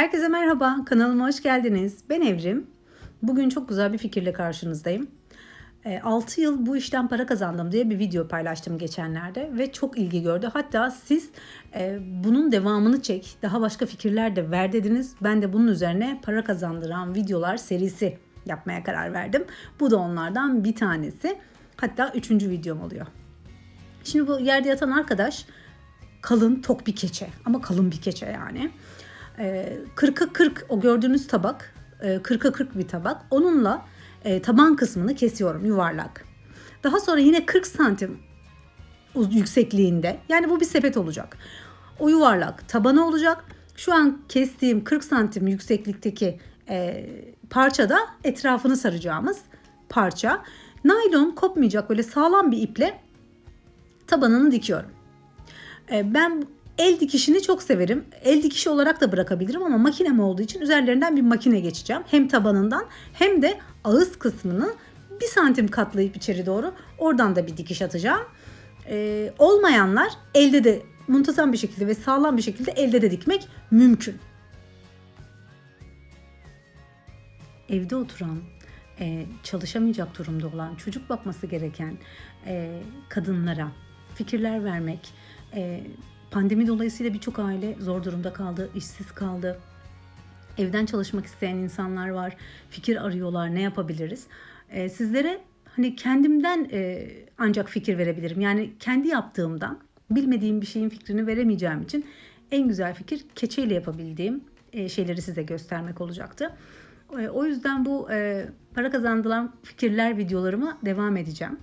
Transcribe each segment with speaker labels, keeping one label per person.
Speaker 1: Herkese merhaba, kanalıma hoş geldiniz. Ben Evrim. Bugün çok güzel bir fikirle karşınızdayım. 6 yıl bu işten para kazandım diye bir video paylaştım geçenlerde ve çok ilgi gördü. Hatta siz e, bunun devamını çek, daha başka fikirler de ver dediniz. Ben de bunun üzerine para kazandıran videolar serisi yapmaya karar verdim. Bu da onlardan bir tanesi. Hatta üçüncü videom oluyor. Şimdi bu yerde yatan arkadaş kalın tok bir keçe ama kalın bir keçe yani. E, 40'a 40 o gördüğünüz tabak e, 40'a 40 bir tabak. Onunla e, taban kısmını kesiyorum yuvarlak. Daha sonra yine 40 santim yüksekliğinde yani bu bir sepet olacak. O yuvarlak tabanı olacak. Şu an kestiğim 40 santim yükseklikteki e, parçada etrafını saracağımız parça. Naylon kopmayacak böyle sağlam bir iple tabanını dikiyorum. E, ben el dikişini çok severim. El dikişi olarak da bırakabilirim ama makinem olduğu için üzerlerinden bir makine geçeceğim. Hem tabanından hem de ağız kısmını bir santim katlayıp içeri doğru oradan da bir dikiş atacağım. E, olmayanlar elde de muntazam bir şekilde ve sağlam bir şekilde elde de dikmek mümkün. Evde oturan, e, çalışamayacak durumda olan, çocuk bakması gereken e, kadınlara fikirler vermek, e, pandemi dolayısıyla birçok aile zor durumda kaldı, işsiz kaldı. Evden çalışmak isteyen insanlar var, fikir arıyorlar, ne yapabiliriz? E, sizlere hani kendimden e, ancak fikir verebilirim. Yani kendi yaptığımdan bilmediğim bir şeyin fikrini veremeyeceğim için en güzel fikir keçeyle yapabildiğim e, şeyleri size göstermek olacaktı. E, o yüzden bu e, para kazandıran fikirler videolarıma devam edeceğim.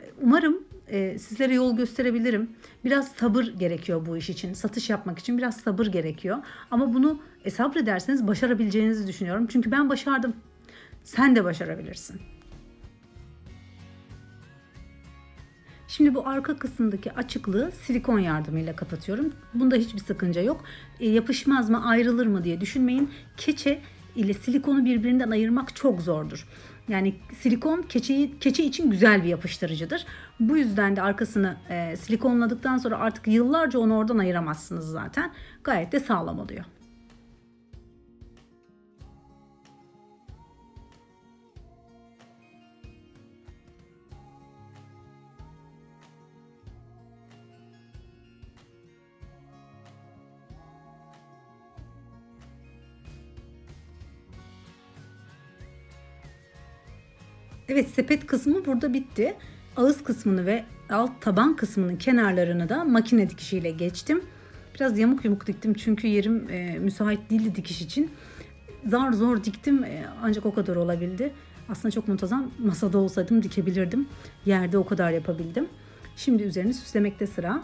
Speaker 1: E, Umarım e, sizlere yol gösterebilirim. Biraz sabır gerekiyor bu iş için. Satış yapmak için biraz sabır gerekiyor. Ama bunu e, sabrederseniz başarabileceğinizi düşünüyorum. Çünkü ben başardım. Sen de başarabilirsin. Şimdi bu arka kısımdaki açıklığı silikon yardımıyla kapatıyorum. Bunda hiçbir sakınca yok. E, yapışmaz mı, ayrılır mı diye düşünmeyin. Keçe ile silikonu birbirinden ayırmak çok zordur. Yani silikon keçeyi, keçe için güzel bir yapıştırıcıdır. Bu yüzden de arkasını e, silikonladıktan sonra artık yıllarca onu oradan ayıramazsınız zaten. Gayet de sağlam oluyor. Evet sepet kısmı burada bitti. Ağız kısmını ve alt taban kısmının kenarlarını da makine dikişiyle geçtim. Biraz yamuk yumuk diktim çünkü yerim e, müsait değildi dikiş için. Zar zor diktim e, ancak o kadar olabildi. Aslında çok muntazam masada olsaydım dikebilirdim. Yerde o kadar yapabildim. Şimdi üzerini süslemekte sıra.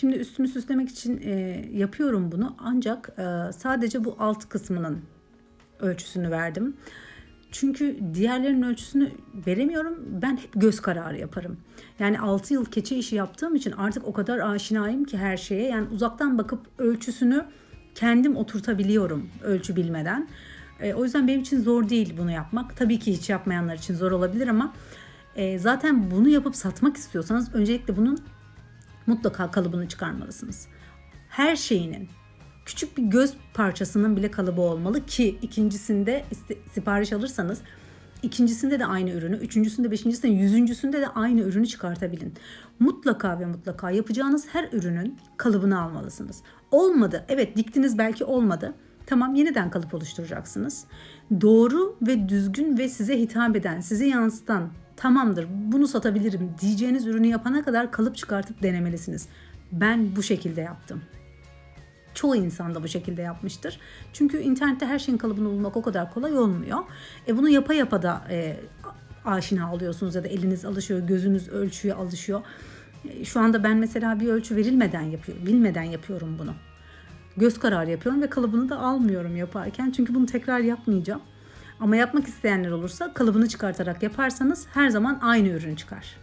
Speaker 1: Şimdi üstünü süslemek için e, yapıyorum bunu ancak e, sadece bu alt kısmının ölçüsünü verdim. Çünkü diğerlerinin ölçüsünü veremiyorum. Ben hep göz kararı yaparım. Yani 6 yıl keçe işi yaptığım için artık o kadar aşinayım ki her şeye. Yani uzaktan bakıp ölçüsünü kendim oturtabiliyorum ölçü bilmeden. E, o yüzden benim için zor değil bunu yapmak. Tabii ki hiç yapmayanlar için zor olabilir ama e, zaten bunu yapıp satmak istiyorsanız öncelikle bunun mutlaka kalıbını çıkarmalısınız. Her şeyinin küçük bir göz parçasının bile kalıbı olmalı ki ikincisinde sipariş alırsanız ikincisinde de aynı ürünü, üçüncüsünde, beşincisinde, yüzüncüsünde de aynı ürünü çıkartabilin. Mutlaka ve mutlaka yapacağınız her ürünün kalıbını almalısınız. Olmadı, evet diktiniz belki olmadı. Tamam yeniden kalıp oluşturacaksınız. Doğru ve düzgün ve size hitap eden, size yansıtan tamamdır bunu satabilirim diyeceğiniz ürünü yapana kadar kalıp çıkartıp denemelisiniz. Ben bu şekilde yaptım. Çoğu insan da bu şekilde yapmıştır. Çünkü internette her şeyin kalıbını bulmak o kadar kolay olmuyor. E bunu yapa yapa da e, aşina oluyorsunuz ya da eliniz alışıyor, gözünüz ölçüye alışıyor. E, şu anda ben mesela bir ölçü verilmeden yapıyorum, bilmeden yapıyorum bunu. Göz kararı yapıyorum ve kalıbını da almıyorum yaparken. Çünkü bunu tekrar yapmayacağım. Ama yapmak isteyenler olursa kalıbını çıkartarak yaparsanız her zaman aynı ürün çıkar.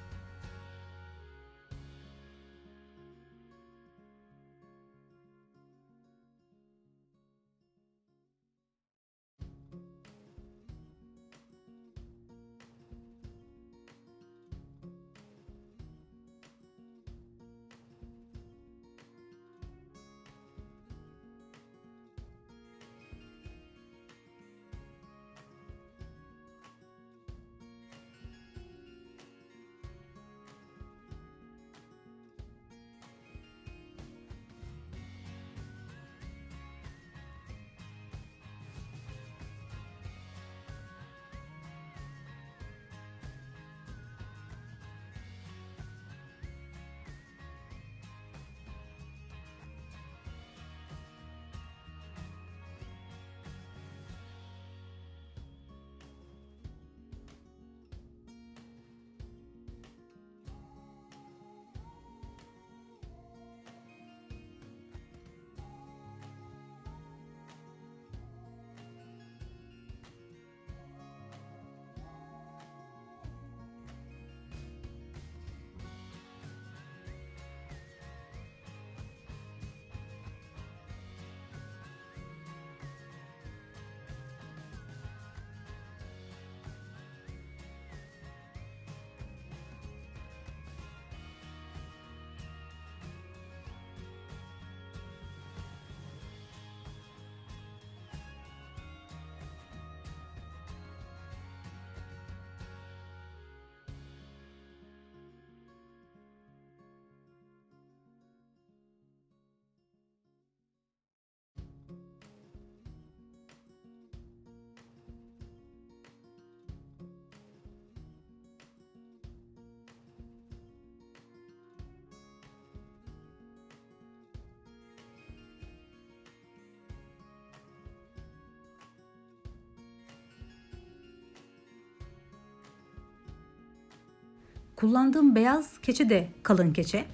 Speaker 1: Kullandığım beyaz keçe de kalın keçe.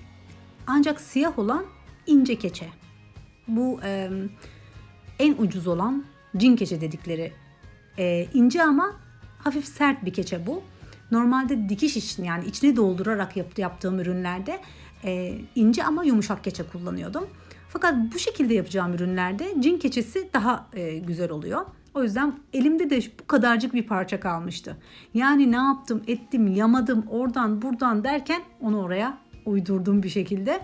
Speaker 1: Ancak siyah olan ince keçe. Bu e, en ucuz olan cin keçe dedikleri e, ince ama hafif sert bir keçe bu. Normalde dikiş için yani içini doldurarak yap, yaptığım ürünlerde e, ince ama yumuşak keçe kullanıyordum. Fakat bu şekilde yapacağım ürünlerde cin keçesi daha e, güzel oluyor. O yüzden elimde de bu kadarcık bir parça kalmıştı. Yani ne yaptım, ettim, yamadım, oradan buradan derken onu oraya uydurdum bir şekilde.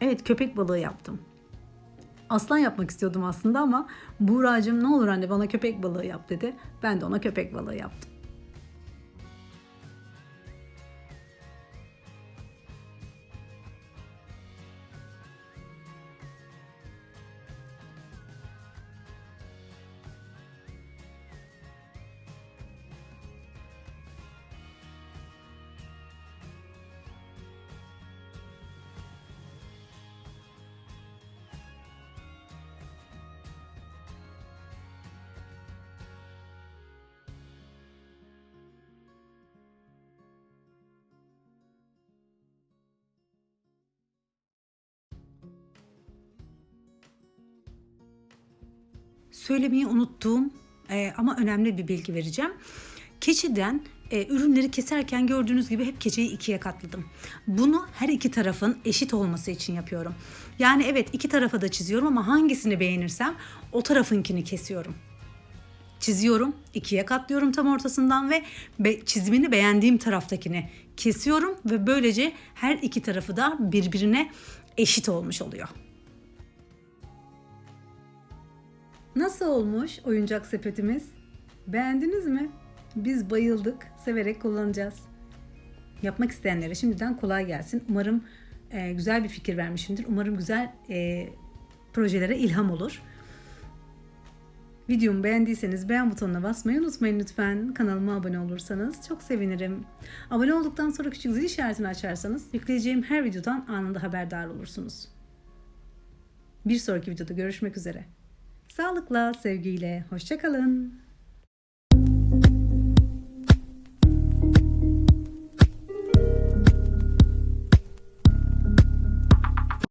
Speaker 1: Evet köpek balığı yaptım. Aslan yapmak istiyordum aslında ama Buğra'cığım ne olur anne bana köpek balığı yap dedi. Ben de ona köpek balığı yaptım. Söylemeyi unuttuğum e, ama önemli bir bilgi vereceğim. Keçiden e, ürünleri keserken gördüğünüz gibi hep keçeyi ikiye katladım. Bunu her iki tarafın eşit olması için yapıyorum. Yani evet iki tarafa da çiziyorum ama hangisini beğenirsem o tarafınkini kesiyorum. Çiziyorum, ikiye katlıyorum tam ortasından ve be- çizimini beğendiğim taraftakini kesiyorum ve böylece her iki tarafı da birbirine eşit olmuş oluyor. Nasıl olmuş oyuncak sepetimiz? Beğendiniz mi? Biz bayıldık, severek kullanacağız. Yapmak isteyenlere şimdiden kolay gelsin. Umarım e, güzel bir fikir vermişimdir. Umarım güzel e, projelere ilham olur. Videomu beğendiyseniz beğen butonuna basmayı unutmayın lütfen. Kanalıma abone olursanız çok sevinirim. Abone olduktan sonra küçük zil işaretini açarsanız yükleyeceğim her videodan anında haberdar olursunuz. Bir sonraki videoda görüşmek üzere. Sağlıkla, sevgiyle, hoşçakalın.